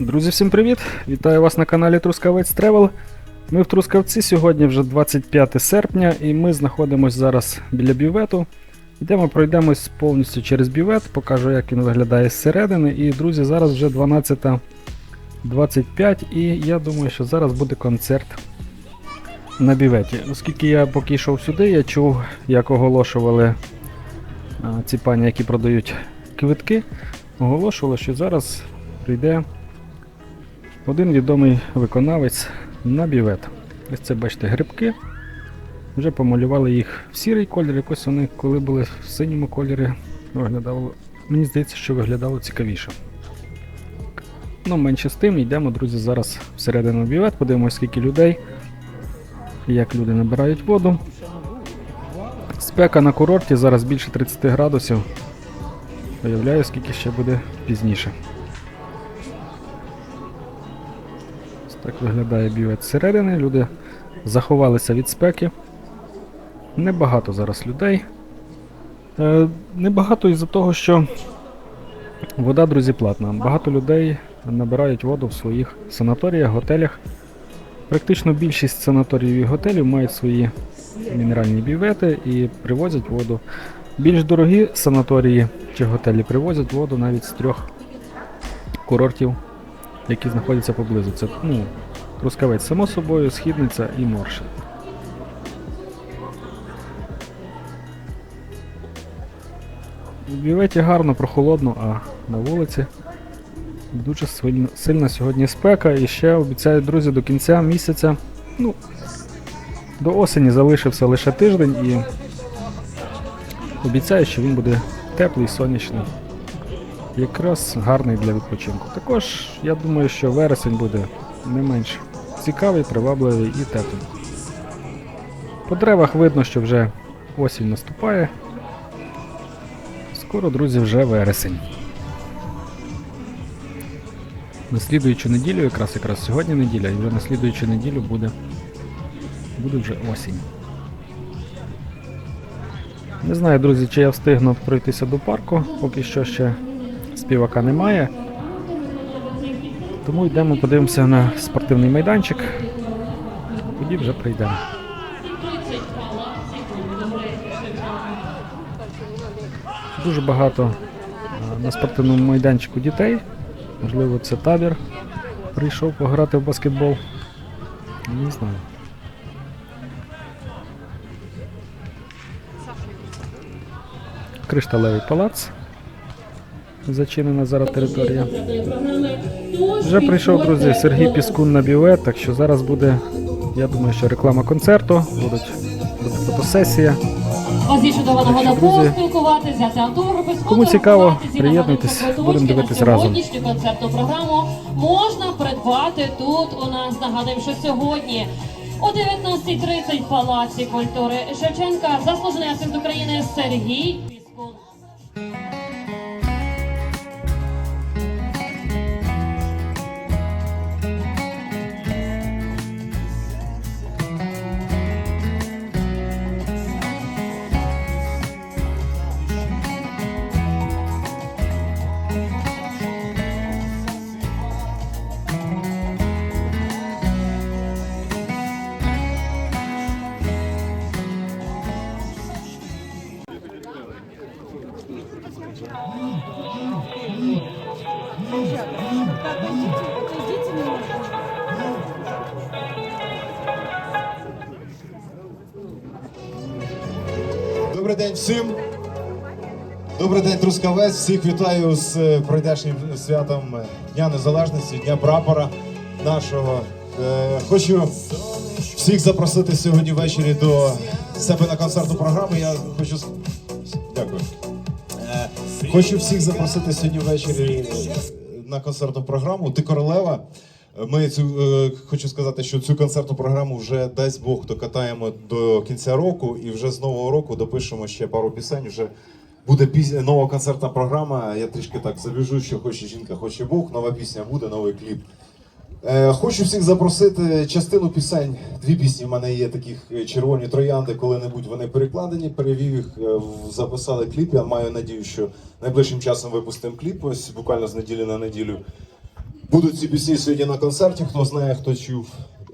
Друзі, всім привіт! Вітаю вас на каналі Трускавець Тревел. Ми в Трускавці сьогодні вже 25 серпня, і ми знаходимося зараз біля бювету. Йдемо, пройдемось повністю через бювет, покажу, як він виглядає зсередини. І, друзі, зараз вже 12.25, і я думаю, що зараз буде концерт на бюветі. Оскільки я поки йшов сюди, я чув, як оголошували ці пані, які продають квитки, оголошували, що зараз прийде один відомий виконавець на бівет. Ось це бачите грибки. Вже помалювали їх в сірий колір, якось вони, коли були в синьому кольорі, виглядало. Мені здається, що виглядало цікавіше. Ну, менше з тим, йдемо, друзі, зараз всередину бівет, подивимося, скільки людей, як люди набирають воду. Спека на курорті зараз більше 30 градусів. Уявляю, скільки ще буде пізніше. Так виглядає бювет зсередини. Люди заховалися від спеки. Небагато зараз людей. Е, небагато із-за того, що вода, друзі, платна. Багато людей набирають воду в своїх санаторіях, готелях. Практично більшість санаторіїв і готелів мають свої мінеральні бювети і привозять воду. Більш дорогі санаторії чи готелі привозять воду навіть з трьох курортів які знаходяться поблизу. Це ну, Трускавець, само собою, східниця і Морше. В бюветі гарно, прохолодно, а на вулиці дуже сильна сьогодні спека. І ще обіцяють, друзі, до кінця місяця. Ну, до осені залишився лише тиждень і обіцяють, що він буде теплий, сонячний якраз гарний для відпочинку. Також я думаю, що вересень буде не менш цікавий, привабливий і теплий. По деревах видно, що вже осінь наступає. Скоро, друзі, вже вересень. На слідуючу неділю, якраз якраз сьогодні неділя, і вже на слідуючу неділю буде, буде вже осінь. Не знаю, друзі, чи я встигну пройтися до парку, поки що ще співака немає. Тому йдемо, подивимося на спортивний майданчик. Тоді вже прийдемо. Дуже багато на спортивному майданчику дітей. Можливо, це табір. Прийшов пограти в баскетбол. Не знаю. Кришталевий палац. Зачинена зараз територія. Вже прийшов, друзі, Сергій Піскун на бювет, так що зараз буде, я думаю, що реклама концерту, будуть, буде фотосесія. Друзі, кому цікаво, приєднуйтесь, будемо дивитись разом. Концертну програму можна придбати тут у нас. Нагадуємо, що сьогодні о 19.30 в Палаці культури Шевченка заслужений артист України Сергій Добрий день всім. Добрий день, Трускавець. Всіх вітаю з е, прийдешнім святом Дня Незалежності, Дня прапора нашого. Е, Хочу всіх запросити сьогодні ввечері до себе на концертну програму. Я хочу дякую. Е, Хочу всіх запросити сьогодні ввечері на концертну програму. Ти королева. Ми цю е, хочу сказати, що цю концертну програму вже дасть Бог докатаємо до кінця року, і вже з нового року допишемо ще пару пісень. Вже буде пісня, нова концертна програма. Я трішки так забіжу, що хоче жінка, хоче Бог. Нова пісня буде, новий кліп. Е, хочу всіх запросити частину пісень. Дві пісні в мене є таких е, червоні троянди. Коли-небудь вони перекладені. Перевів їх, е, записали кліп. Я маю надію, що найближчим часом випустимо кліп. Ось буквально з неділі на неділю. Будуть ці пісні сьогодні на концерті, хто знає, хто чув.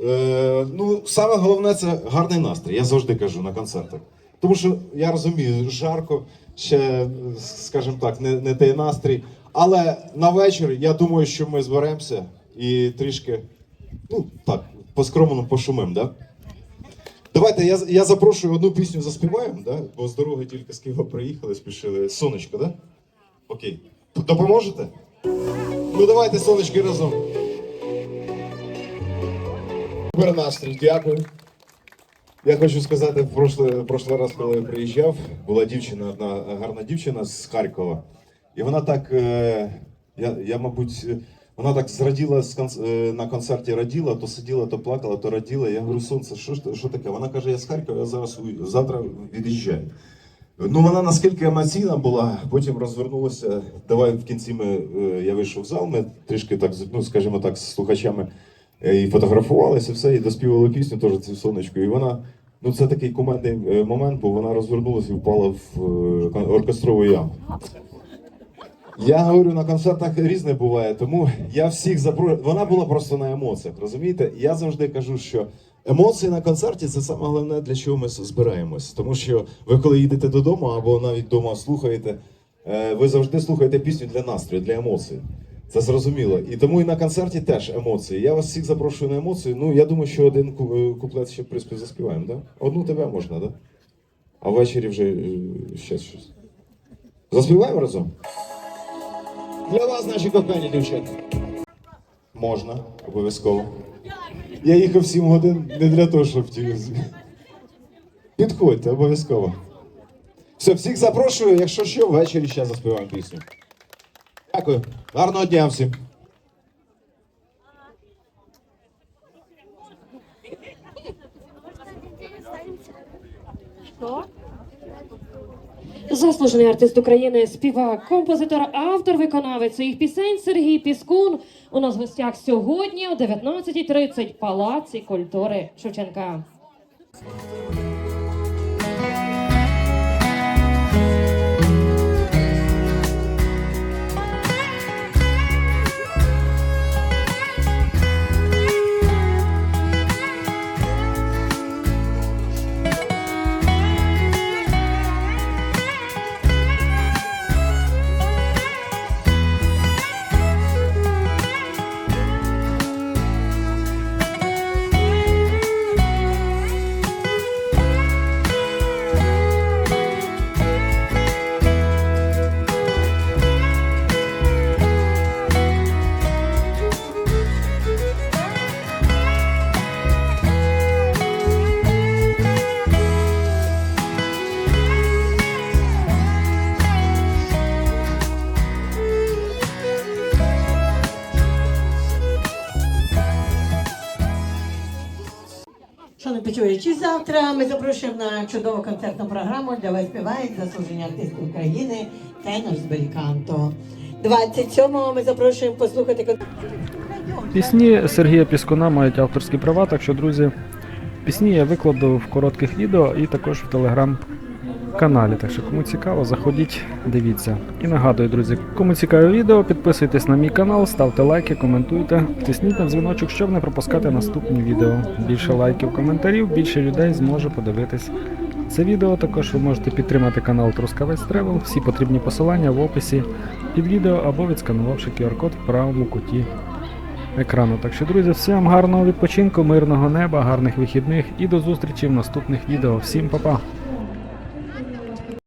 Е, ну, саме головне це гарний настрій. Я завжди кажу на концертах. Тому що я розумію, жарко, ще, скажімо так, не, не той настрій. Але на вечір я думаю, що ми зберемося і трішки, ну так, по-скромному пошумим, да? Давайте я, я запрошую одну пісню заспіваємо, да? бо з дороги тільки з Києва приїхали, спішили. Сонечко, да? Окей. Допоможете? Ну давайте, сонечки, разом. Супер настрій, дякую. Я хочу сказати, в прошлий, прошлий раз, коли я приїжджав, була дівчина, одна гарна дівчина з Харкова. І вона так, е, я, я мабуть, вона так зраділа е, на концерті раділа, то сиділа, то плакала, то раділа. Я говорю, сонце, що, що таке? Вона каже, я з Харкова, я зараз завтра від'їжджаю. Ну, вона наскільки емоційна була, потім розвернулася. Давай в кінці ми, е, я вийшов в зал, ми трішки так, ну, скажімо так, з слухачами і фотографувалися, все, і доспівали пісню теж цю сонечку. І вона, ну це такий кумедний е, момент, бо вона розвернулася і впала в е, оркестрову яму. Я говорю, на концертах різне буває, тому я всіх запрошую. Вона була просто на емоціях, розумієте? Я завжди кажу, що емоції на концерті це саме головне, для чого ми збираємось. Тому що ви, коли їдете додому або навіть вдома слухаєте, е, ви завжди слухаєте пісню для настрою, для емоцій. Це зрозуміло. І тому і на концерті теж емоції. Я вас всіх запрошую на емоції. Ну, я думаю, що один е, куплет ще в принципі заспіваємо, да? Одну тебе можна, да? А ввечері вже е, ще щось. Заспіваємо разом? Для вас, наші кохані дівчата. Можна, обов'язково. Я їхав 7 годин не для того, щоб ті. Підходьте, обов'язково. Все, всіх запрошую, якщо що, ввечері ще заспіваємо пісню. Дякую. Гарного дня всім. Заслужений артист України, співак, композитор, автор, виконавець своїх пісень Сергій Піскун. У нас в гостях сьогодні о 19.30 в Палаці культури Шевченка. Шановні почуючі, завтра ми запрошуємо на чудову концертну програму, де ви співають заслужені артисти України тенор з Бельканто. 27-го ми запрошуємо послухати концерт. Пісні Сергія Піскуна мають авторські права, так що, друзі, пісні я викладу в коротких відео і також в телеграм-каналі. Так що, кому цікаво, заходіть, дивіться. І нагадую, друзі, кому цікаве відео, підписуйтесь на мій канал, ставте лайки, коментуйте, тисніть на дзвіночок, щоб не пропускати наступні відео. Більше лайків, коментарів, більше людей зможе подивитись. Це відео також ви можете підтримати канал Трускавець Тревел. Всі потрібні посилання в описі під відео або відсканувавши QR-код в правому куті екрану. Так що, друзі, всім гарного відпочинку, мирного неба, гарних вихідних і до зустрічі в наступних відео. Всім па-па!